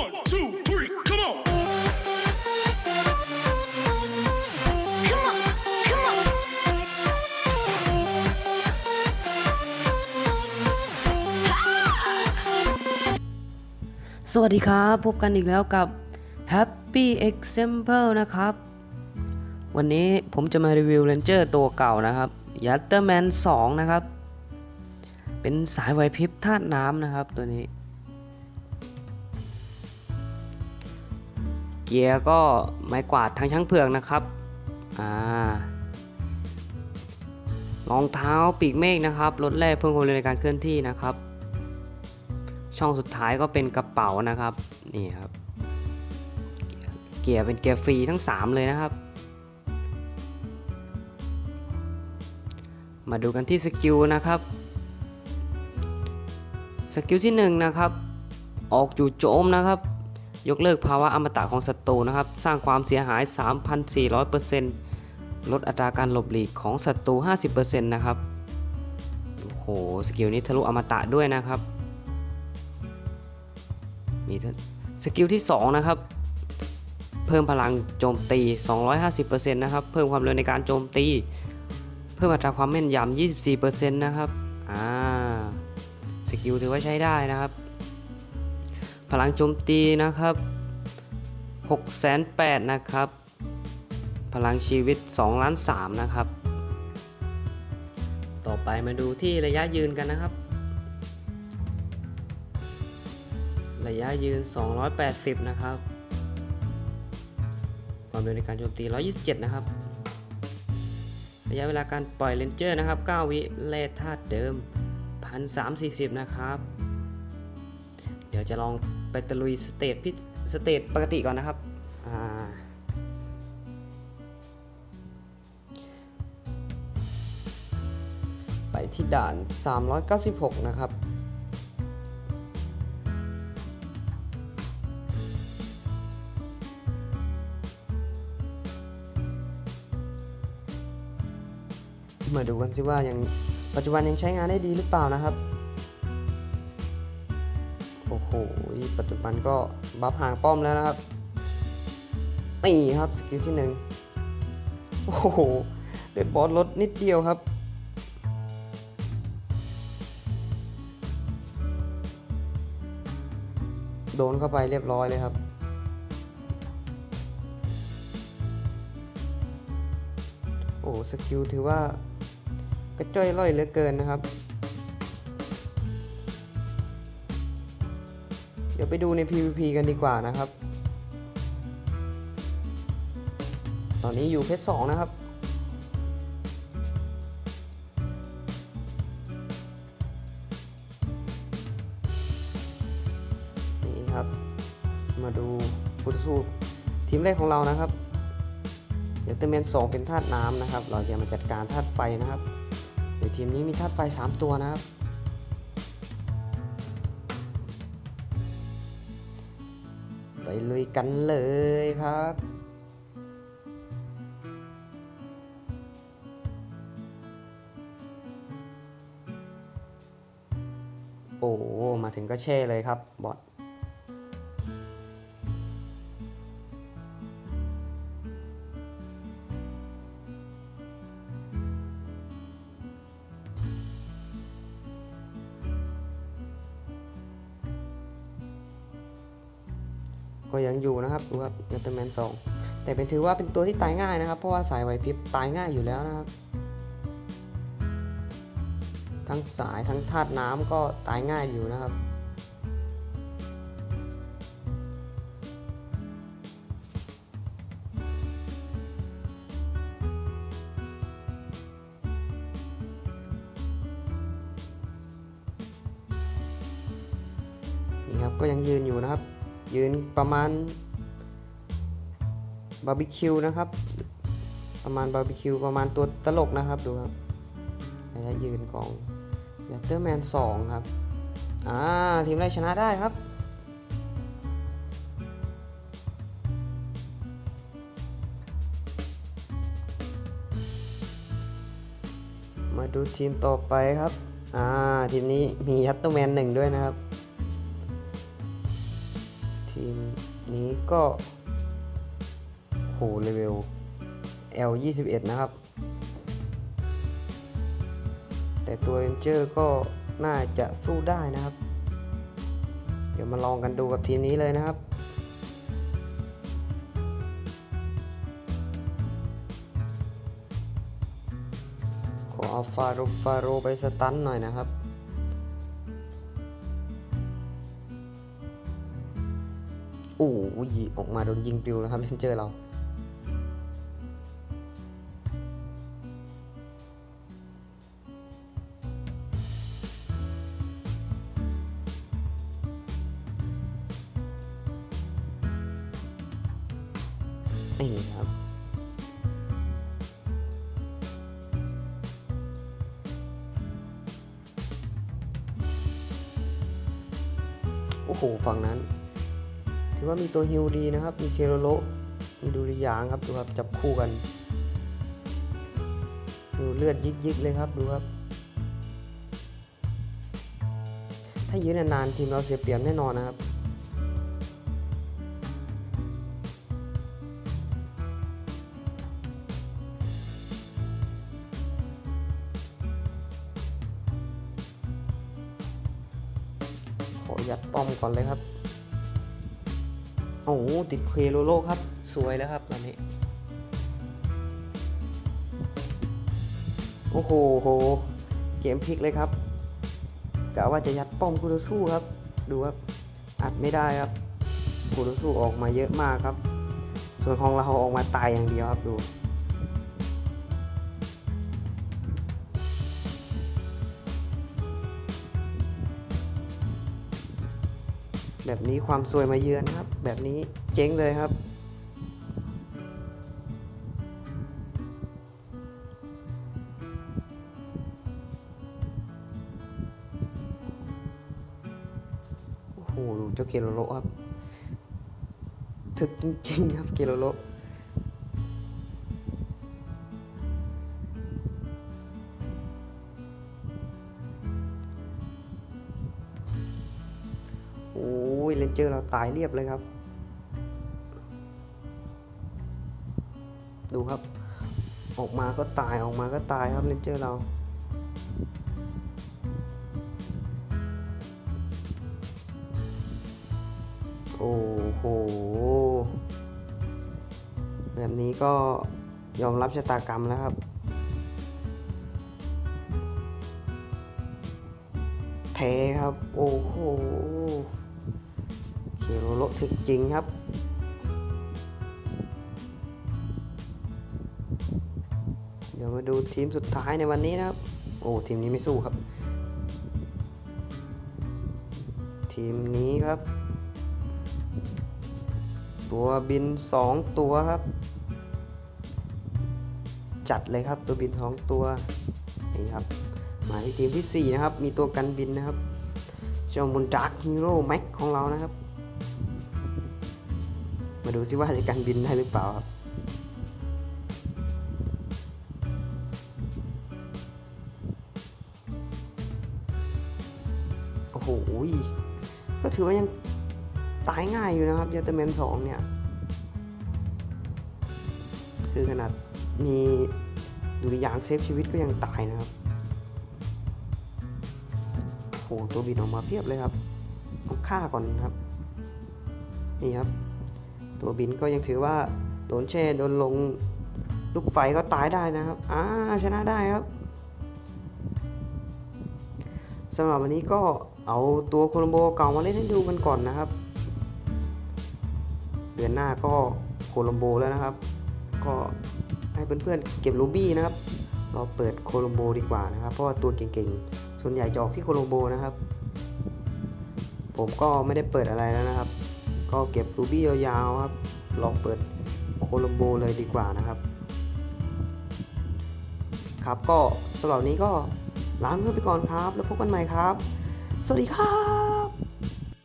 One, two, three, come on. Come on, come on. สวัสดีครับ พบกันอีกแล้วกับ Happy Example นะครับ วันนี้ผมจะมารีวิว Ranger ตัวเก่านะครับ y a t t e r m a n 2 นะครับ เป็นสายไหวพริบธาตุน้ำนะครับตัวนี้ กียร์ก็ไม้กวาดทางช้างเผือกนะครับอ่ารองเท้าปีกเมฆนะครับรถแรกเพิ่มความเร็วในการเคลื่อนที่นะครับ ช่องสุดท้ายก็เป็นกระเป๋านะครับนี่ครับเกียร์เป็นเกียร์ฟรีทั้ง 3 เลยนะครับ มาดูกันที่สกิลนะครับสกิลที่1นะครับออกอยู่โจมนะครับ ยกเลิกภาวะอมตะของศัตรูนะครับ สร้างความเสียหาย 3,400%ลดอัตราการหลบหลีกของศัตรู 50%นะครับโอ้โหสกิลนี้ทะลุอมตะด้วยนะครับ มีสกิลที่ 2 นะครับ เพิ่มพลังโจมตี 250%นะครับ เพิ่มความเร็วในการโจมตี เพิ่มอัตราความแม่นยำ24%นะครับ อ่า สกิลถือว่าใช้ได้นะครับ พลังโจมตีนะครับ6 8 0 0 0นะครับ พลังชีวิต2ล้าน3นะครับ ต่อไปมาดูที่ระยะยืนกันนะครับ ระยะยืน 280 นะครับ ความเร็วในการโจมตี 127 นะครับ ระยะเวลาการปล่อยเลนเจอร์นะครับ 9 วิเลทธาตุเดิม 1340 นะครับ เดี๋ยวจะลอง ไปตะลุยสเตจพิสเตจปกติก่อนนะครับไปที่ด่าน 396 นะครับมาดูกันสิว่ายังปัจจุบันยังใช้งานได้ดีหรือเปล่านะครับ อ้โห ปัจจุบันก็บัฟห่างป้อมแล้วนะครับนี่ครับสกิลที่หนึ่งโอ้โหเดือดบอสลดนิดเดียวครับ โดนเข้าไปเรียบร้อยเลยครับ โอ้สกิลถือว่ากระจ้อยร่อยเหลือเกินนะครับ ดี๋ยวไปดูใน PVP กันดีกว่านะครับ ตอนนี้อยู่เพชรสองนะครับ นี่ครับ มาดูผู้ต่อสู้ทีมแรกของเรานะครับเดี๋ยวเตอร์แมน2เป็นธาตุน้ำนะครับ เราจะมาจัดการธาตุไฟนะครับ โดยทีมนี้มีธาตุไฟ 3 ตัวนะครับ ลุยกันเลยครับโอ้มาถึงก็แช่เลยครับบอท ก็ยังอยู่นะครับดูครับเนเธอร์แมนสองแต่เป็นถือว่าเป็นตัวที่ตายง่ายนะครับ เพราะว่าสายไหวพริบตายง่ายอยู่แล้วนะครับ ทั้งสายทั้งธาตุน้ำก็ตายง่ายอยู่นะครับนี่ครับก็ยังยืนอยู่นะครับ ยืนประมาณบาร์บีคิวนะครับ ประมาณบาร์บีคิวประมาณตัวตลกนะครับดูครับระยะยืนของยัตเตอร์แมน2ครับอ่าทีมแรชนะได้ครับมาดูทีมต่อไปครับ อ่า ทีมนี้มียัตเตอร์แมนหนึ่งด้วยนะครับ ทีมนี้ก็โหเลเวล L 21 นะครับ แต่ตัวเรนเจอร์ก็น่าจะสู้ได้นะครับ เดี๋ยวมาลองกันดูกับทีมนี้เลยนะครับขอเอาฟาโรฟาโรไปสตันหน่อยนะครับ โอ้ยออกมาโดนยิงปิวแล้วครับเรนเจอร์เรา นี่ครับโอ้โหฝั่งนั้น ถือว่ามีตัวฮิวดีนะครับ มีเคโรโลมีดูริยางครับดูครับจับคู่กัน ดูเลือดยิกๆเลยครับดูครับ ถ้ายืนนานๆทีมเราเสียเปรียบแน่นอนนะครับขอยัดป้อมก่อนเลยครับ โอ้โหติดเคโลโลครับ สวยแล้วครับตอนนี้ โอ้โหโห เกมพลิกเลยครับกะว่าจะยัดป้อมคูโรสู้ครับ ดูครับ อัดไม่ได้ครับคูโรสู้ออกมาเยอะมากครับ ส่วนของเราออกมาตายอย่างเดียวครับดู แบบนี้ความสวยมาเยือนครับ แบบนี้เจ๊งเลยครับ โอ้โหดูเจ้าเกลโลครับ ถึกจริงๆครับเกลโล เจอร์เราตายเรียบเลยครับ ดูครับ ออกมาก็ตายออกมาก็ตายครับเลนเจอร์เราโอ้โห แบบนี้ก็ยอมรับชะตากรรมแล้วครับ แพ้ครับ โอ้โห เคโรโลถึกจริงครับ เดี๋ยวมาดูทีมสุดท้ายในวันนี้นะครับ โอ้ทีมนี้ไม่สู้ครับ ทีมนี้ครับ ตัวบิน 2 ตัวครับ จัดเลยครับตัวบิน2ตัวนี่ครับมาที่ทีมที่ 4 นะครับ มีตัวกันบินนะครับจอมบุนดาร์คฮีโร่แม็กของเรานะครับ มาดูซิว่าจะกันบินได้หรือเปล่าครับโอ้โหก็ถือว่ายังตายง่ายอยู่นะครับยาตเมนสองเนี่ย คือขนาดมีดุริยางเซฟชีวิตก็ยังตายนะครับโอ้โหตัวบินออกมาเพียบเลยครับต้องฆ่าก่อนครับ นี่ครับ ตัวบินก็ยังถือว่าโดนแช่โดนลงลูกไฟก็ตายได้นะครับอ่าชนะได้ครับสำหรับวันนี้ก็เอาตัวโคลัมโบเก่ามาเล่นให้ดูกันก่อนนะครับ เดือนหน้าก็โคลัมโบแล้วนะครับ ก็ให้เพื่อนๆเก็บรูบี้นะครับ เราเปิดโคลัมโบดีกว่านะครับ เพราะว่าตัวเก่งๆ ส่วนใหญ่จะออกที่โคลัมโบนะครับ ผมก็ไม่ได้เปิดอะไรแล้วนะครับ ก็เก็บรูบี้ยาวๆครับ ลองเปิดโคลัมโบเลยดีกว่านะครับ ครับก็สำหรับวันนี้ก็ลาเพื่อนไปก่อนครับ แล้วพบกันใหม่ครับ สวัสดีครับ